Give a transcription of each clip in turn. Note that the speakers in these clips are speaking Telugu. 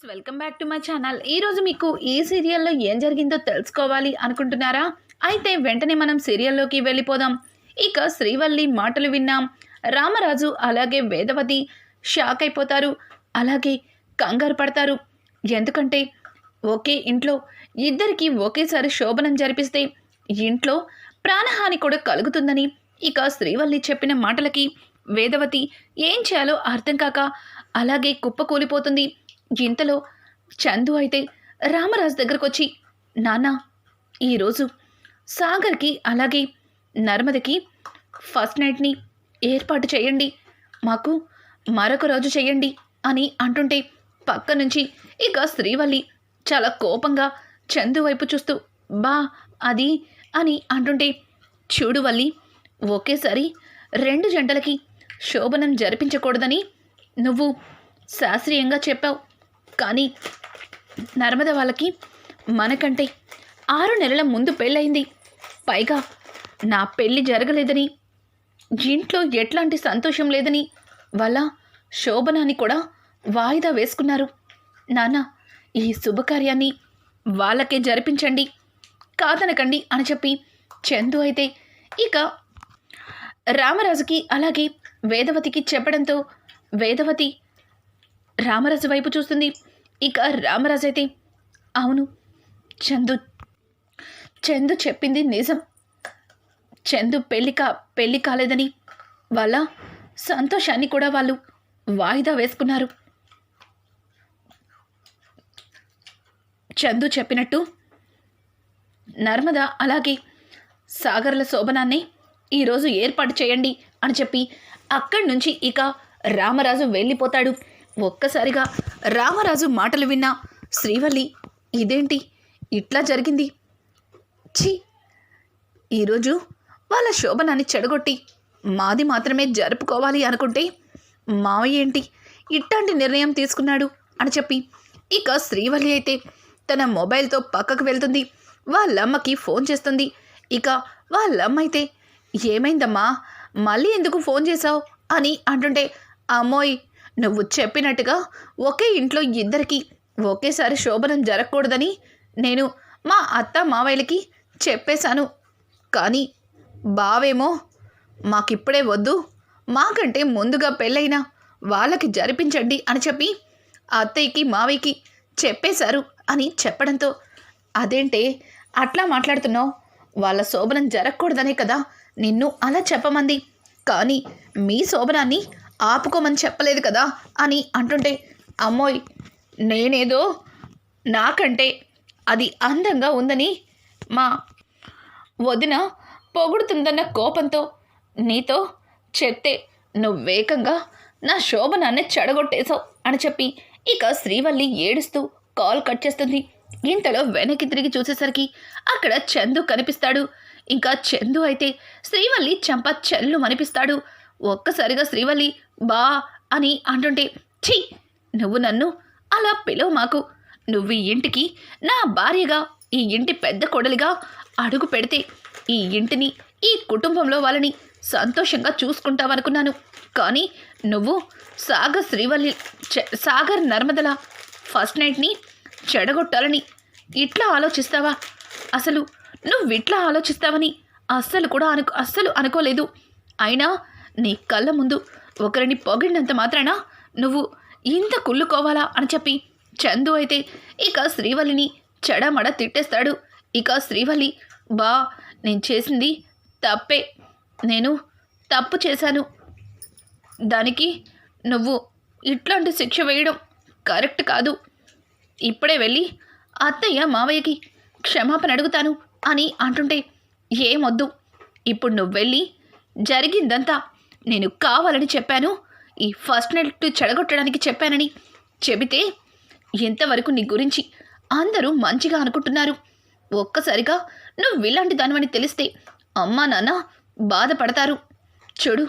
Friends welcome back to my channel. ఈరోజు మీకు ఈ సీరియల్లో ఏం జరిగిందో తెలుసుకోవాలి అనుకుంటున్నారా? అయితే వెంటనే మనం సీరియల్లోకి వెళ్ళిపోదాం. ఇక శ్రీవల్లి మాటలు విన్నాం. రామరాజు అలాగే వేదవతి షాక్ అయిపోతారు. అలాగే కంగారు పడతారు. ఎందుకంటే ఒకే ఇంట్లో ఇద్దరికి ఒకేసారి శోభనం జరిపిస్తే ఇంట్లో ప్రాణహాని కూడా కలుగుతుందని ఇక శ్రీవల్లి చెప్పిన మాటలకి వేదవతి ఏం చేయాలో అర్థం కాక అలాగే కుప్పకూలిపోతుంది. ఇంతలో చందు అయితే రామరాజు దగ్గరకు వచ్చి నాన్న ఈరోజు సాగర్కి అలాగే నర్మదకి ఫస్ట్ నైట్ని ఏర్పాటు చేయండి. మాకు మరొక రోజు చేయండి అని అంటుంటే పక్క నుంచి ఇక శ్రీవల్లి చాలా కోపంగా చందు వైపు చూస్తూ బా అది అని అంటుంటే చూడు వల్లి ఒకేసారి రెండు జంటలకి శోభనం జరిపించకూడదని నువ్వు శాస్త్రీయంగా చెప్పావు. కానీ నర్మద వాళ్ళకి మనకంటే ఆరు నెలల ముందు పెళ్ళయింది. పైగా నా పెళ్ళి జరగలేదని ఇంట్లో ఎట్లాంటి సంతోషం లేదని వాళ్ళ శోభనాన్ని కూడా వాయిదా వేసుకున్నారు. నాన్న ఈ శుభకార్యాన్ని వాళ్ళకే జరిపించండి కాదనకండి అని చెప్పి చందు అయితే ఇక రామరాజుకి అలాగే వేదవతికి చెప్పడంతో వేదవతి రామరాజు వైపు చూస్తుంది. ఇక రామరాజు అయితే అవును చందు చందు చెప్పింది నిజం. చందు పెళ్ళి కా పెళ్ళి కాలేదని వాళ్ళ సంతోషాన్ని కూడా వాళ్ళు వాయిదా వేసుకున్నారు. చందు చెప్పినట్టు నర్మద అలాగే సాగర్ల శోభనాన్ని ఈరోజు ఏర్పాటు చేయండి అని చెప్పి అక్కడి నుంచి ఇక రామరాజు వెళ్ళిపోతాడు. ఒక్కసారిగా రామరాజు మాటలు విన్న శ్రీవల్లి ఇదేంటి? ఇట్లా జరిగింది? ఛీ! ఈరోజు వాళ్ళ శోభనాన్ని చెడగొట్టి మాది మాత్రమే జరుపుకోవాలి అనుకుంటే మావయ్య ఏంటి ఇట్లాంటి నిర్ణయం తీసుకున్నాడు? అని చెప్పి ఇక శ్రీవల్లి అయితే తన మొబైల్తో పక్కకు వెళ్తుంది. వాళ్ళమ్మకి ఫోన్ చేస్తుంది. ఇక వాళ్ళమ్మ అయితే ఏమైందమ్మా? మళ్ళీ ఎందుకు ఫోన్ చేశావు? అని అంటుంటే అమ్మోయ్ నువ్వు చెప్పినట్టుగా ఒకే ఇంట్లో ఇద్దరికి ఒకేసారి శోభనం జరగకూడదని నేను మా అత్త మావయ్యలకి చెప్పేశాను. కానీ బావేమో మాకిప్పుడే వద్దు. మాకంటే ముందుగా పెళ్ళైన వాళ్ళకి జరిపించండి అని చెప్పి అత్తయ్యకి మావయ్యకి చెప్పేశారు అని చెప్పడంతో అదేంటే అట్లా మాట్లాడుతున్నావు? వాళ్ళ శోభనం జరగకూడదనే కదా నిన్ను అలా చెప్పమంది. కానీ మీ శోభనాన్ని ఆపుకోమని చెప్పలేదు కదా అని అంటుంటే అమ్మోయ్ నేనేదో నాకంటే అది అందంగా ఉందని మా వదిన పొగుడుతుందన్న కోపంతో నీతో చెప్తే నువ్వేకంగా నా శోభనాన్ని చెడగొట్టేశావు అని చెప్పి ఇక శ్రీవల్లి ఏడుస్తూ కాల్ కట్ చేస్తుంది. ఇంతలో వెనక్కి తిరిగి చూసేసరికి అక్కడ చందు కనిపిస్తాడు. ఇంకా చందు అయితే శ్రీవల్లి చంప చెల్లు అనిపిస్తాడు ఒక్కసారిగా శ్రీవల్లి బా అని అంటుంటే ఛీ నువ్వు నన్ను అలా పిలువు మాకు. నువ్వు ఈ ఇంటికి నా భార్యగా ఈ ఇంటి పెద్ద కొడలిగా అడుగు పెడితే ఈ ఇంటిని ఈ కుటుంబంలో వాళ్ళని సంతోషంగా చూసుకుంటావనుకున్నాను. కానీ నువ్వు సాగర్ శ్రీవల్లి సాగర్ నర్మదల ఫస్ట్ నైట్ని చెడగొట్టాలని ఇట్లా ఆలోచిస్తావా? అసలు నువ్వు ఇట్లా ఆలోచిస్తావని అస్సలు కూడా అను అస్సలు అనుకోలేదు. అయినా నీ కళ్ళ ముందు ఒకరిని పొగిడినంత మాత్రాన నువ్వు ఇంత కుళ్ళుకోవాలా అని చెప్పి చందు అయితే ఇక శ్రీవల్లిని చెడమడ తిట్టేస్తాడు. ఇక శ్రీవల్లి బా నేను చేసింది తప్పే. నేను తప్పు చేశాను. దానికి నువ్వు ఇట్లాంటి శిక్ష వేయడం కరెక్ట్ కాదు. ఇప్పుడే వెళ్ళి అత్తయ్య మావయ్యకి క్షమాపణ అడుగుతాను అని అంటుంటే ఏమొద్దు ఇప్పుడు నువ్వు వెళ్ళి జరిగిందంతా నేను కావాలని చెప్పాను. ఈ ఫస్ట్ నైట్ చెడగొట్టడానికి చెప్పానని చెబితే ఎంతవరకు నీ గురించి అందరూ మంచిగా అనుకుంటున్నారు? ఒక్కసారిగా నువ్వు ఇలాంటి దానివని తెలిస్తే అమ్మా నాన్న బాధపడతారు. చూడు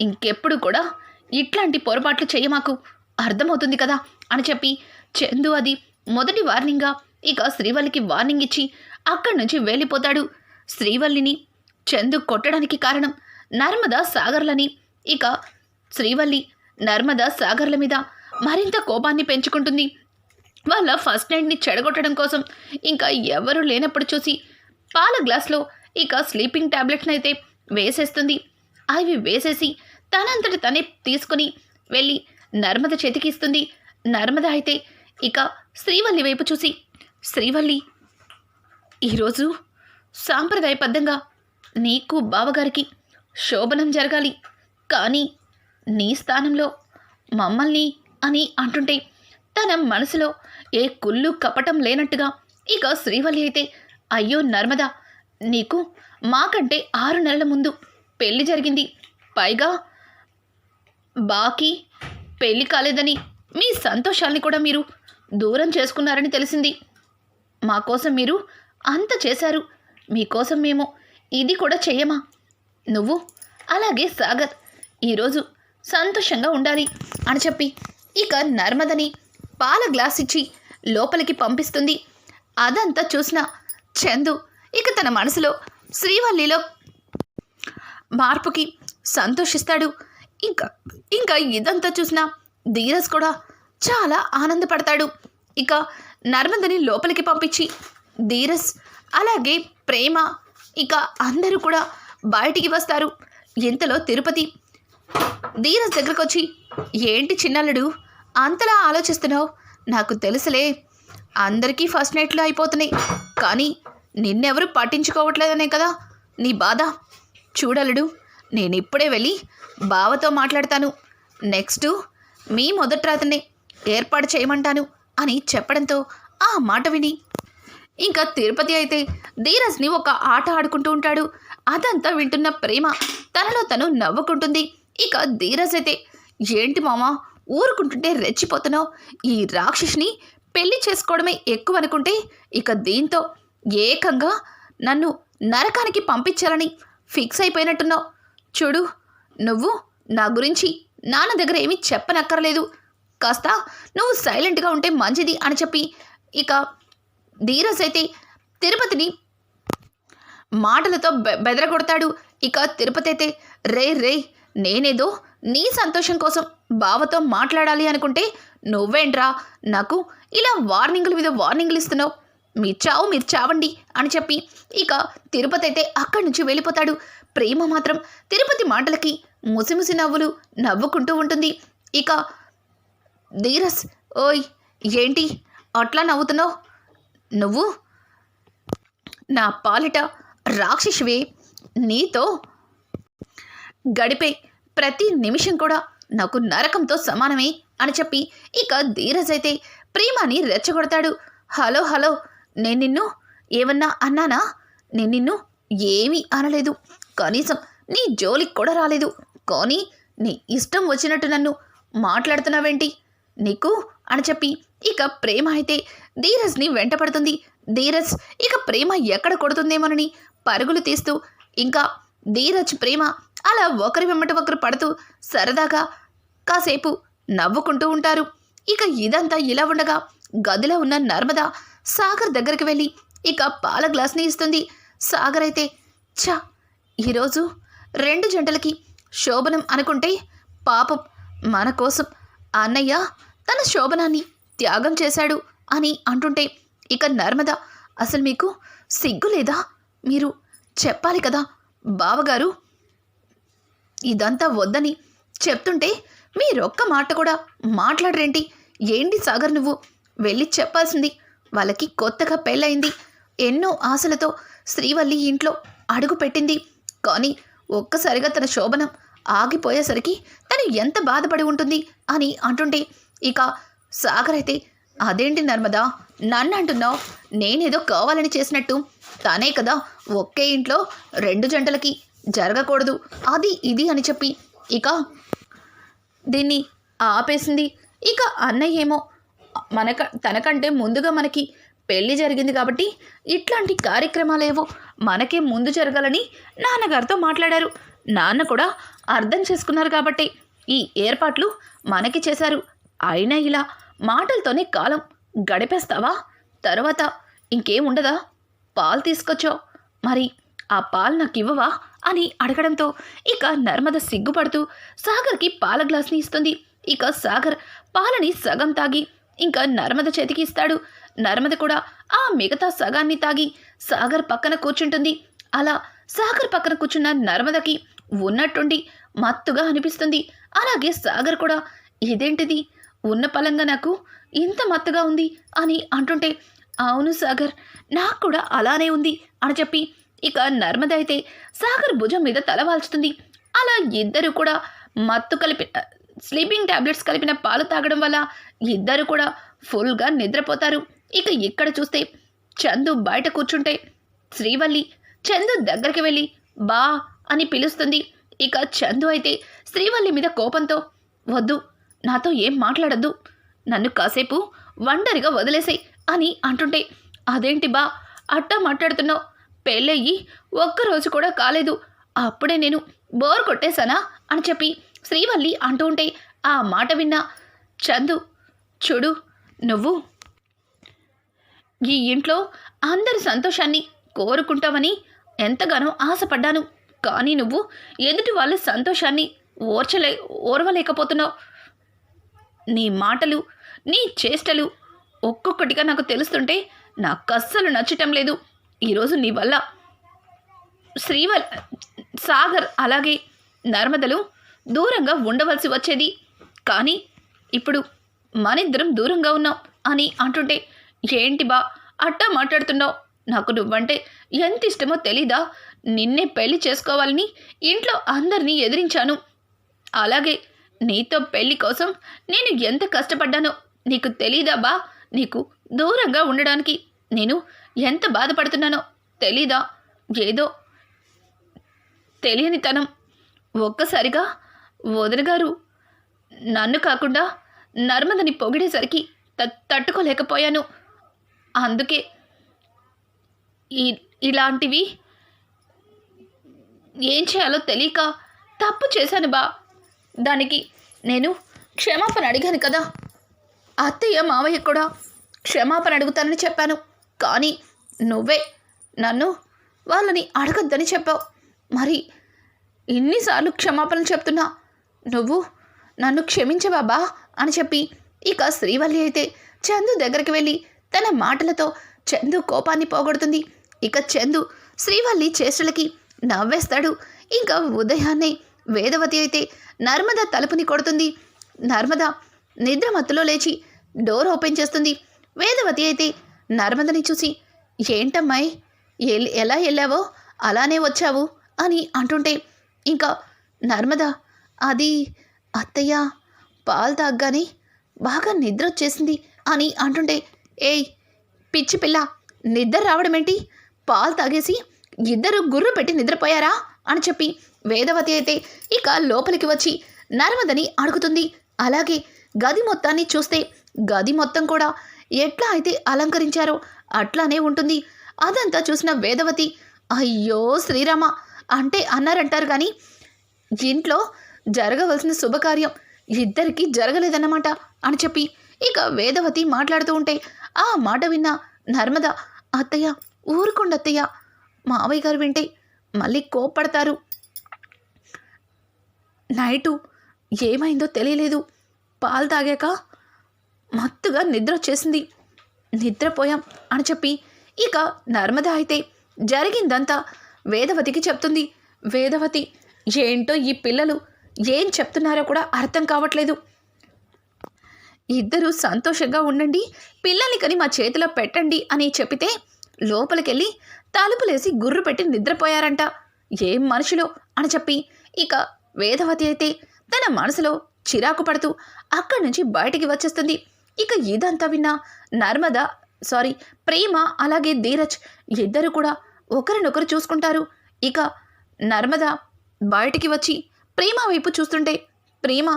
ఇంకెప్పుడు కూడా ఇట్లాంటి పొరపాట్లు చేయమాకు అర్థమవుతుంది కదా అని చెప్పి చందు అది మొదటి వార్నింగ్గా ఇక శ్రీవల్లికి వార్నింగ్ ఇచ్చి అక్కడి నుంచి వెళ్ళిపోతాడు. శ్రీవల్లిని చందు కొట్టడానికి కారణం నర్మదా సాగర్లని. ఇక శ్రీవల్లి నర్మదా సాగర్ల మీద మరింత కోపాన్ని పెంచుకుంటుంది. వాళ్ళ ఫస్ట్ నైట్ని చెడగొట్టడం కోసం ఇంకా ఎవరు లేనప్పుడు చూసి పాల గ్లాస్లో ఇక స్లీపింగ్ ట్యాబ్లెట్ని అయితే వేసేస్తుంది. అవి వేసేసి తనంతట తనే తీసుకుని వెళ్ళి నర్మద చేతికి ఇస్తుంది. నర్మద అయితే ఇక శ్రీవల్లి వైపు చూసి శ్రీవల్లి ఈరోజు సాంప్రదాయబద్ధంగా నీకు బావగారికి శోభనం జరగాలి. కానీ నీ స్థానంలో మమ్మల్ని అని అంటుంటే తన మనసులో ఏ కుళ్ళు కపటం లేనట్టుగా ఇక శ్రీవల్లి అయితే అయ్యో నర్మదా నీకు మాకంటే ఆరు నెలల ముందు పెళ్ళి జరిగింది. పైగా బాకీ పెళ్ళి కాలేదని మీ సంతోషాన్ని కూడా మీరు దూరం చేసుకున్నారని తెలిసింది. మా కోసం మీరు అంత చేశారు. మీకోసం మేము ఇది కూడా చెయ్యమా? నువ్వు? అలాగే సాగర్. ఈరోజు సంతోషంగా ఉండాలి అని చెప్పి. ఇక నర్మదని పాల గ్లాస్ ఇచ్చి లోపలికి పంపిస్తుంది. అదంతా చూసిన చందు ఇక తన మనసులో శ్రీవల్లిలో మార్పుకి సంతోషిస్తాడు. ఇంకా ఇంకా ఇదంతా చూసిన ధీరజ్ కూడా చాలా ఆనందపడతాడు. ఇక నర్మదని లోపలికి పంపించి ధీరస్ అలాగే ప్రేమ ఇక అందరూ కూడా బయటికి వస్తారు. ఇంతలో తిరుపతి ధీరజ్ దగ్గరకు వచ్చి ఏంటి చిన్నల్లుడు అంతలా ఆలోచిస్తున్నావు? నాకు తెలుసులే అందరికీ ఫస్ట్ నైట్లో అయిపోతున్నాయి. కానీ నిన్నెవరు పట్టించుకోవట్లేదనే కదా నీ బాధ. చూడలుడు నేను ఇప్పుడే వెళ్ళి బావతో మాట్లాడతాను. నెక్స్ట్ మీ మొదటి రాతనే ఏర్పాటు చేయమంటాను అని చెప్పడంతో ఆ మాట విని ఇంకా తిరుపతి అయితే ధీరజ్ని ఒక ఆట ఆడుకుంటూ ఉంటాడు. అదంతా వింటున్న ప్రేమ తనలో తను నవ్వుకుంటుంది. ఇక ధీరజ్ అయితే ఏంటి మామ ఊరుకుంటుంటే రెచ్చిపోతున్నావు? ఈ రాక్షసిని పెళ్ళి చేసుకోవడమే ఎక్కువ అనుకుంటే ఇక దీంతో ఏకంగా నన్ను నరకానికి పంపించాలని ఫిక్స్ అయిపోయినట్టున్నావు. చూడు నువ్వు నా గురించి నాన్న దగ్గర ఏమీ చెప్పనక్కర్లేదు. కాస్త నువ్వు సైలెంట్గా ఉంటే మంచిది అని చెప్పి ఇక ధీరజ్ అయితే తిరుపతిని మాటలతో బె బెదరగొడతాడు. ఇక తిరుపతి అయితే రే రే నేనేదో నీ సంతోషం కోసం బావతో మాట్లాడాలి అనుకుంటే నువ్వేంట్రా? నాకు ఇలా వార్నింగుల మీద వార్నింగులు ఇస్తున్నావు. మీరు చావు మీరు చావండి అని చెప్పి ఇక తిరుపతి అయితే అక్కడి నుంచి వెళ్ళిపోతాడు. ప్రేమ మాత్రం తిరుపతి మాటలకి ముసిముసి నవ్వులు నవ్వుకుంటూ ఉంటుంది. ఇక ధీరస్ ఓయ్ ఏంటి అట్లా నవ్వుతున్నావు? నువ్వు నా పాలిట రాక్షసివే నీతో గడిపే ప్రతి నిమిషం కూడా నాకు నరకంతో సమానమే అని చెప్పి ఇక ధీరజ్ అయితే ప్రేమని రెచ్చగొడతాడు. హలో హలో నేను నిన్ను ఏమన్నా అన్నానా? నేను నిన్ను ఏమీ అనలేదు. కనీసం నీ జోలికి కూడా రాలేదు. కానీ నీ ఇష్టం వచ్చినట్టు నన్ను మాట్లాడుతున్నావేంటి? నీకు అని చెప్పి ఇక ప్రేమ అయితే ధీరజ్ని వెంటపడుతుంది. ధీరజ్ ఇక ప్రేమ ఎక్కడ కొడుతుందేమోనని పరుగులు తీస్తూ ఇంకా ధీరజ్ ప్రేమ అలా ఒకరి వెంబట ఒకరు పడుతూ సరదాగా కాసేపు నవ్వుకుంటూ ఉంటారు. ఇక ఇదంతా ఇలా ఉండగా గదిలో ఉన్న నర్మద సాగర్ దగ్గరికి వెళ్ళి ఇక పాల గ్లాస్ని ఇస్తుంది. సాగర్ అయితే ఛా ఈరోజు రెండు జంటలకి శోభనం అనుకుంటే పాపం మన కోసం అన్నయ్య తన శోభనాన్ని త్యాగం చేశాడు అని అంటుంటే ఇక నర్మద అసలు మీకు సిగ్గు లేదా? మీరు చెప్పాలి కదా బావగారు. ఇదంతా వద్దని చెప్తుంటే మీరొక్క మాట కూడా మాట్లాడరేంటి? ఏంటి సాగర్ నువ్వు? వెళ్ళి చెప్పాల్సింది. వాళ్ళకి కొత్తగా పెళ్ళయింది. ఎన్నో ఆశలతో శ్రీవల్లి ఇంట్లో అడుగు పెట్టింది. కానీ ఒక్కసారిగా తన శోభనం ఆగిపోయేసరికి తను ఎంత బాధపడి ఉంటుంది అని అంటుంటే ఇక సాగర్ అయితే అదేంటి నర్మదా? నన్ను అంటున్నావు నేనేదో కావాలని చేసినట్టు తనే కదా ఒకే ఇంట్లో రెండు జంటలకి జరగకూడదు. అది ఇది అని చెప్పి ఇక దీన్ని ఆపేసింది. ఇక అన్నయ్య ఏమో మనక తనకంటే ముందుగా మనకి పెళ్ళి జరిగింది కాబట్టి ఇట్లాంటి కార్యక్రమాలేవో మనకే ముందు జరగాలని నాన్నగారితో మాట్లాడారు. నాన్న కూడా అర్థం చేసుకున్నారు కాబట్టి ఈ ఏర్పాట్లు మనకి చేశారు. అయినా ఇలా మాటలతోనే కాలం గడిపేస్తావా? తర్వాత ఇంకేం ఉండదా? పాలు తీసుకొచ్చావు. మరి ఆ పాలు నాకు ఇవ్వవా? అని అడగడంతో ఇక నర్మద సిగ్గుపడుతూ సాగర్కి పాల గ్లాస్ని ఇస్తుంది. ఇక సాగర్ పాలని సగం తాగి ఇంకా నర్మద చేతికి ఇస్తాడు. నర్మద కూడా ఆ మిగతా సగాన్ని తాగి సాగర్ పక్కన కూర్చుంటుంది. అలా సాగర్ పక్కన కూర్చున్న నర్మదకి ఉన్నట్టుండి మత్తుగా అనిపిస్తుంది. అలాగే సాగర్ కూడా ఇదేంటిది? ఉన్న పలంగా నాకు ఇంత మత్తుగా ఉంది అని అంటుంటే అవును సాగర్ నాకు కూడా అలానే ఉంది అని చెప్పి ఇక నర్మద అయితే సాగర్ భుజం మీద తల వాల్చుతుంది. అలా ఇద్దరు కూడా మత్తు కలిపి స్లీపింగ్ టాబ్లెట్స్ కలిపిన పాలు తాగడం వల్ల ఇద్దరు కూడా ఫుల్గా నిద్రపోతారు. ఇక ఇక్కడ చూస్తే చందు బయట కూర్చుంటే శ్రీవల్లి చందు దగ్గరికి వెళ్ళి బా అని పిలుస్తుంది. ఇక చందు అయితే శ్రీవల్లి మీద కోపంతో వద్దు నాతో ఏం మాట్లాడద్దు. నన్ను కాసేపు ఒంటరిగా వదిలేసాయి. అని అంటుంటే అదేంటి బా అట్టా మాట్లాడుతున్నావు? పెళ్ళయ్యి ఒక్కరోజు కూడా కాలేదు. అప్పుడే నేను బోర్ కొట్టేశానా? అని చెప్పి శ్రీవల్లి అంటూ ఉంటే ఆ మాట విన్నా చందు చూడు నువ్వు ఈ ఇంట్లో అందరి సంతోషాన్ని కోరుకుంటావని ఎంతగానో ఆశపడ్డాను. కానీ నువ్వు ఎదుటి వాళ్ళ సంతోషాన్ని ఓర్చలే ఓర్వలేకపోతున్నావు. నీ మాటలు నీ చేష్టలు ఒక్కొక్కటిగా నాకు తెలుస్తుంటే నాకు అస్సలు నచ్చటం లేదు. ఈరోజు నీ వల్ల శ్రీవల్ సాగర్ అలాగే నర్మదలు దూరంగా ఉండవలసి వచ్చేది. కానీ ఇప్పుడు మనిద్దరం దూరంగా ఉన్నాం అని అంటుంటే ఏంటి బా అట్టా మాట్లాడుతున్నావు? నాకు నువ్వంటే ఎంత ఇష్టమో తెలీదా? నిన్నే పెళ్ళి చేసుకోవాలని ఇంట్లో అందరినీ ఎదిరించాను. అలాగే నీతో పెళ్ళి కోసం నేను ఎంత కష్టపడ్డానో నీకు తెలీదా బా? నీకు దూరంగా ఉండడానికి నేను ఎంత బాధపడుతున్నానో తెలీదా? ఏదో తెలియనితనం. ఒక్కసారిగా వదినగారు నన్ను కాకుండా నర్మదని పొగిడేసరికి తట్టుకోలేకపోయాను. అందుకే ఈ ఇలాంటివి ఏం చేయాలో తెలియక తప్పు చేశాను బా. దానికి నేను క్షమాపణ అడిగాను కదా. అత్తయ్య మావయ్య కూడా క్షమాపణ అడుగుతానని చెప్పాను. కానీ నువ్వే నన్ను వాళ్ళని అడగద్దని చెప్పావు. మరి ఇన్నిసార్లు క్షమాపణలు చెప్తున్నా? నువ్వు నన్ను క్షమించబాబా అని చెప్పి ఇక శ్రీవల్లి అయితే చందు దగ్గరికి వెళ్ళి తన మాటలతో చందు కోపాన్ని పోగొడుతుంది. ఇక చందు శ్రీవల్లి చేష్టలకి నవ్వేస్తాడు. ఇంకా ఉదయాన్నే వేదవతి అయితే నర్మద తలుపుని కొడుతుంది. నర్మద నిద్రమత్తులో లేచి డోర్ ఓపెన్ చేస్తుంది. వేదవతి అయితే నర్మదని చూసి ఏంటమ్మాయి ఎలా వెళ్ళావో అలానే వచ్చావు అని అంటుంటే ఇంకా నర్మద అది అత్తయ్య పాలు తాగ్గానే బాగా నిద్ర వచ్చేసింది అని అంటుంటే ఏయ్ పిచ్చి పిల్ల నిద్ర రావడం ఏంటి? పాలు తాగేసి ఇద్దరు గుర్రు పెట్టి నిద్రపోయారా? అని చెప్పి వేదవతి అయితే ఇక లోపలికి వచ్చి నర్మదని అడుగుతుంది. అలాగే గది మొత్తాన్ని చూస్తే గది మొత్తం కూడా ఎట్లా అయితే అలంకరించారో అట్లానే ఉంటుంది. అదంతా చూసిన వేదవతి అయ్యో శ్రీరామ! అంటే అన్నారంటారు కానీ ఇంట్లో జరగవలసిన శుభకార్యం ఇద్దరికీ జరగలేదన్నమాట అని చెప్పి ఇక వేదవతి మాట్లాడుతూ ఉంటే ఆ మాట విన్న నర్మద అత్తయ్య ఊరుకోండి అత్తయ్య! మావయ్య గారు వింటే మళ్ళీ కోప్పడతారు. నైటు ఏమైందో తెలియలేదు. పాలు తాగాక మత్తుగా నిద్ర వచ్చేసింది. నిద్రపోయాం అని చెప్పి ఇక నర్మద అయితే జరిగిందంతా వేదవతికి చెప్తుంది. వేదవతి ఏంటో ఈ పిల్లలు ఏం చెప్తున్నారో కూడా అర్థం కావట్లేదు. ఇద్దరు సంతోషంగా ఉండండి పిల్లల్ని కని మా చేతిలో పెట్టండి అని చెప్పితే లోపలికెళ్ళి తలుపులేసి గుర్రు పెట్టి నిద్రపోయారంట. ఏం మనుషులు అని చెప్పి ఇక వేదవతి అయితే తన మనసులో చిరాకు పడుతూ అక్కడి నుంచి బయటికి వచ్చేస్తుంది. ఇక ఇదంతా విన్నా నర్మద సారీ ప్రేమ అలాగే ధీరజ్ ఇద్దరు కూడా ఒకరినొకరు చూసుకుంటారు. ఇక నర్మద బయటికి వచ్చి ప్రేమ వైపు చూస్తుంటే ప్రేమ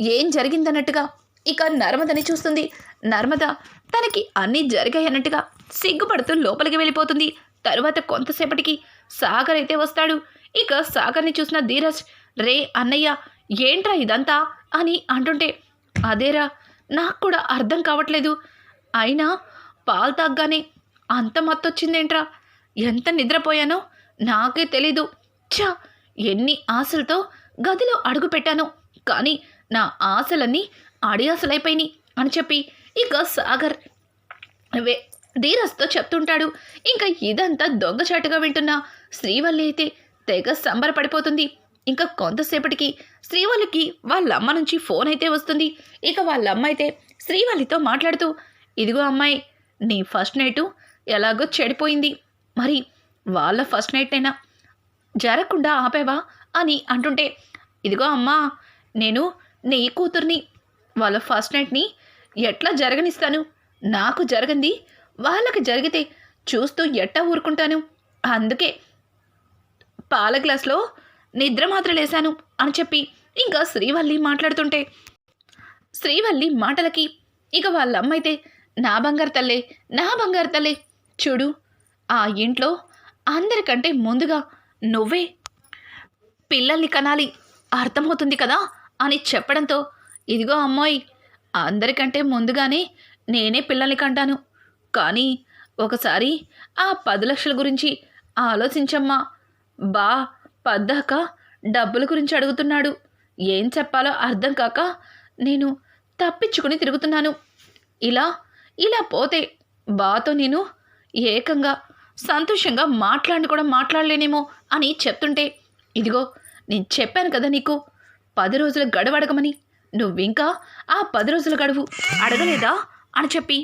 ఏం జరిగిందన్నట్టుగా ఇక నర్మదని చూస్తుంది. నర్మద తనకి అన్నీ జరిగాయన్నట్టుగా సిగ్గుపడుతూ లోపలికి వెళ్ళిపోతుంది. తరువాత కొంతసేపటికి సాగర్ అయితే వస్తాడు. ఇక సాగర్ని చూసిన ధీరజ్ రే అన్నయ్య ఏంట్రా ఇదంతా? అని అంటుంటే అదేరా నాకు కూడా అర్థం కావట్లేదు. అయినా పాలు తాగ్గానే అంత మత్తొచ్చిందేంట్రా? ఎంత నిద్రపోయానో నాకే తెలీదు. ఛా! ఎన్ని ఆశలతో గదిలో అడుగు పెట్టాను. కానీ నా ఆశలన్నీ అడియాసలైపోయినాయి అని చెప్పి ఇక సాగర్ వే ధీరస్తో చెప్తుంటాడు. ఇంకా ఇదంతా దొంగచాటుగా వింటున్న శ్రీవల్లి అయితే తెగ సంబరపడిపోతుంది. ఇంకా కొంతసేపటికి శ్రీవాళ్ళకి వాళ్ళ అమ్మ నుంచి ఫోన్ అయితే వస్తుంది. ఇక వాళ్ళ అమ్మ అయితే శ్రీవల్లితో మాట్లాడుతూ ఇదిగో అమ్మాయి నీ ఫస్ట్ నైటు ఎలాగో చెడిపోయింది. మరి వాళ్ళ ఫస్ట్ నైట్ అయినా జరగకుండా ఆపేవా? అని అంటుంటే ఇదిగో అమ్మా నేను నీ కూతుర్ని వాళ్ళ ఫస్ట్ నైట్ని ఎట్లా జరగనిస్తాను? నాకు జరగంది వాళ్ళకి జరిగితే చూస్తూ ఎట్టా ఊరుకుంటాను? అందుకే పాల గ్లాస్లో నిద్ర మాత్రలేశాను అని చెప్పి ఇంకా శ్రీవల్లి మాట్లాడుతుంటే శ్రీవల్లి మాటలకి ఇక వాళ్ళ అమ్మ అయితే నా బంగారు తల్లే నా బంగారు తల్లే చూడు ఆ ఇంట్లో అందరికంటే ముందుగా నువ్వే పిల్లల్ని కనాలి అర్థమవుతుంది కదా అని చెప్పడంతో ఇదిగో అమ్మాయి అందరికంటే ముందుగానే నేనే పిల్లల్ని కంటాను. కానీ ఒకసారి ఆ పది లక్షల గురించి ఆలోచించమ్మా. బా పద్దాక డబ్బుల గురించి అడుగుతున్నాడు. ఏం చెప్పాలో అర్థం కాక నేను తప్పించుకుని తిరుగుతున్నాను. ఇలా ఇలా పోతే బాతో నేను ఏకంగా సంతోషంగా మాట్లాడి కూడా మాట్లాడలేనేమో అని చెప్తుంటే ఇదిగో నేను చెప్పాను కదా నీకు పది రోజుల గడువు అడగమని. నువ్వింకా ఆ పది రోజుల గడువు అడగలేదా అని చెప్పి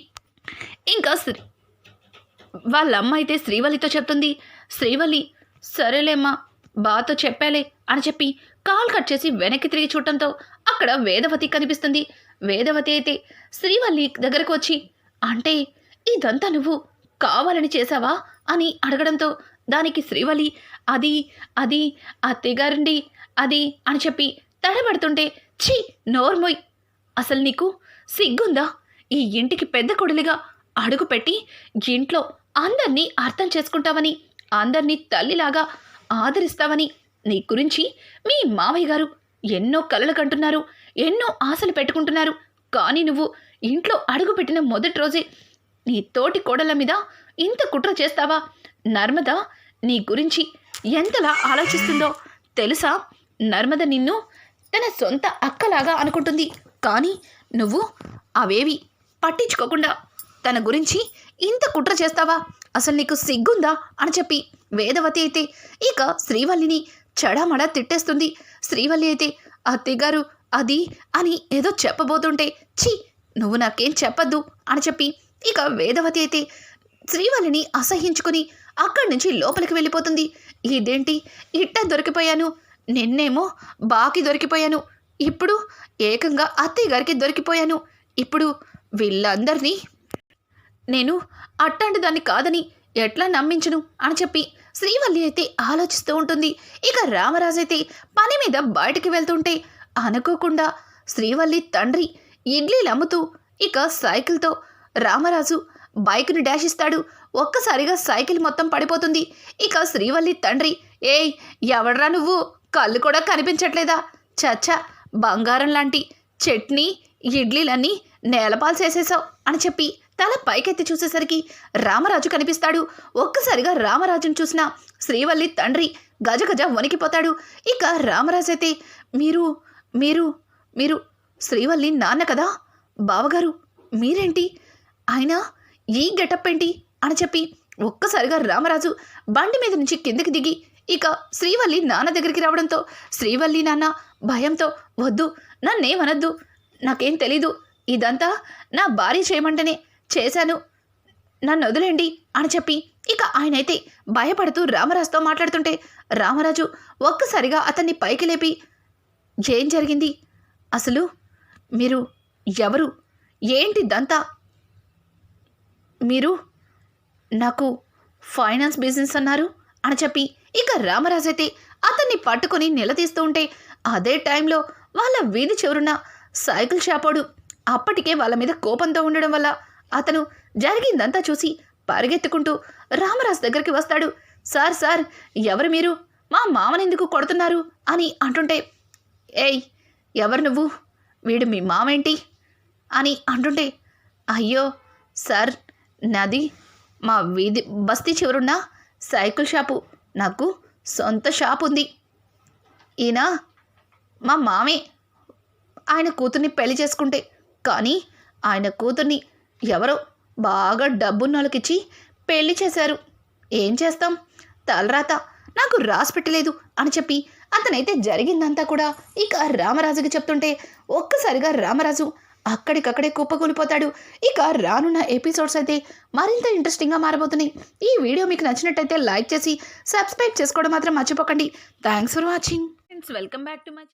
ఇంకా శ్రీ వాళ్ళ అమ్మ అయితే శ్రీవల్లితో చెప్తుంది శ్రీవల్లి సరేలేమ్మా బాతో చెప్పాలే అని చెప్పి కాల్ కట్ చేసి వెనక్కి తిరిగి చూడటంతో అక్కడ వేదవతి కనిపిస్తుంది. వేదవతి అయితే శ్రీవల్లి దగ్గరకు వచ్చి అంటే ఇదంతా నువ్వు కావాలని చేశావా? అని అడగడంతో దానికి శ్రీవల్లి అది అది అత్తయ్యగారండి అది అని చెప్పి తడబడుతుంటే ఛీ నోర్మోయ్! అసలు నీకు సిగ్గుందా? ఈ ఇంటికి పెద్ద కొడులిగా అడుగుపెట్టి ఇంట్లో అందరినీ అర్థం చేసుకుంటావని అందరినీ తల్లిలాగా ఆదరిస్తావని నీ గురించి మీ మావయ్య గారు ఎన్నో కలలు కంటున్నారు ఎన్నో ఆశలు పెట్టుకుంటున్నారు. కానీ నువ్వు ఇంట్లో అడుగుపెట్టిన మొదటి రోజే నీ తోటి కోడల మీద ఇంత కుట్ర చేస్తావా? నర్మద నీ గురించి ఎంతలా ఆలోచిస్తుందో తెలుసా? నర్మద నిన్ను తన సొంత అక్కలాగా అనుకుంటుంది. కానీ నువ్వు అవేవి పట్టించుకోకుండా తన గురించి ఇంత కుట్ర చేస్తావా? అసలు నీకు సిగ్గుందా? అని చెప్పి వేదవతి అయితే ఇక శ్రీవల్లిని చెడామడా తిట్టేస్తుంది. శ్రీవల్లి అయితే అత్తయ్యగారు అది అని ఏదో చెప్పబోతుంటే ఛీ నువ్వు నాకేం చెప్పద్దు అని చెప్పి ఇక వేదవతి అయితే శ్రీవల్లిని అసహించుకుని అక్కడి నుంచి లోపలికి వెళ్ళిపోతుంది. ఇదేంటి? ఇట్ట దొరికిపోయాను. నిన్నేమో బాకి దొరికిపోయాను. ఇప్పుడు ఏకంగా అత్తయ్య గారికి దొరికిపోయాను. ఇప్పుడు వీళ్ళందరినీ నేను అట్టాంటి దాన్ని కాదని ఎట్లా నమ్మించను అని చెప్పి శ్రీవల్లి అయితే ఆలోచిస్తూ ఉంటుంది. ఇక రామరాజు అయితే పని మీద బయటికి వెళ్తుంటే అనుకోకుండా శ్రీవల్లి తండ్రి ఇడ్లీలు అమ్ముతూ ఇక సైకిల్తో రామరాజు బైక్ను డాష్ ఇస్తాడు. ఒక్కసారిగా సైకిల్ మొత్తం పడిపోతుంది. ఇక శ్రీవల్లి తండ్రి ఏయ్ ఎవడ్రా నువ్వు? కళ్ళు కూడా కనిపించట్లేదా? చచ్చా బంగారం లాంటి చట్నీ ఇడ్లీలన్నీ నేలపాలు చేసేసావు అని చెప్పి తల పైకెత్తి చూసేసరికి రామరాజు కనిపిస్తాడు. ఒక్కసారిగా రామరాజును చూసిన శ్రీవల్లి తండ్రి గజగజ వణికిపోతాడు. ఇక రామరాజు అయితే మీరు మీరు మీరు శ్రీవల్లి నాన్న కదా? బావగారు మీరేంటి? ఆయన ఈ గెటప్ ఏంటి? అని చెప్పి ఒక్కసారిగా రామరాజు బండి మీద నుంచి కిందకి దిగి ఇక శ్రీవల్లి నాన్న దగ్గరికి రావడంతో శ్రీవల్లి నాన్న భయంతో వద్దు. నన్నేమనద్దు నాకేం తెలీదు. ఇదంతా నా భార్య చేయమంటేనే చేశాను. నన్ను వదిలేండి అని చెప్పి ఇక ఆయనైతే భయపడుతూ రామరాజుతో మాట్లాడుతుంటే రామరాజు ఒక్కసారిగా అతన్ని పైకి లేపి ఏం జరిగింది? అసలు మీరు ఎవరు? ఏంటి దంతా మీరు నాకు ఫైనాన్స్ బిజినెస్ అన్నారు? అని చెప్పి ఇక రామరాజు అయితే అతన్ని పట్టుకొని నిలదీస్తూ ఉంటే అదే టైంలో వాళ్ళ వీధి చివరున సైకిల్ షాపోడు అప్పటికే వాళ్ళ మీద కోపంతో ఉండడం వల్ల అతను జరిగిందంతా చూసి పరిగెత్తుకుంటూ రామరాజు దగ్గరికి వస్తాడు. సార్ సార్ ఎవరు మీరు? మా మామనెందుకు కొడుతున్నారు? అని అంటుంటే ఏయ్ ఎవరు నువ్వు? వీడు మీ మామేంటి? అని అంటుంటే అయ్యో సార్ నాది మా వీధి బస్తీ చివరున్న సైకిల్ షాపు. నాకు సొంత షాప్ ఉంది. ఈయన మా మామే. ఆయన కూతుర్ని పెళ్ళి చేసుకుంటే కానీ ఆయన కూతుర్ని ఎవరో బాగా డబ్బున్నోళ్ళకిచ్చి పెళ్ళి చేశారు. ఏం చేస్తాం? తలరాత నాకు రాసి పెట్టలేదు అని చెప్పి అతనైతే జరిగిందంతా కూడా ఇక రామరాజుకి చెప్తుంటే ఒక్కసారిగా రామరాజు అక్కడికక్కడే కుప్పకూలిపోతాడు. ఇక రానున్న ఎపిసోడ్స్ అయితే మరింత ఇంట్రెస్టింగ్గా మారబోతున్నాయి. ఈ వీడియో మీకు నచ్చినట్టయితే లైక్ చేసి సబ్స్క్రైబ్ చేసుకోవడం మాత్రం మర్చిపోకండి. Thanks for watching. Friends welcome back to my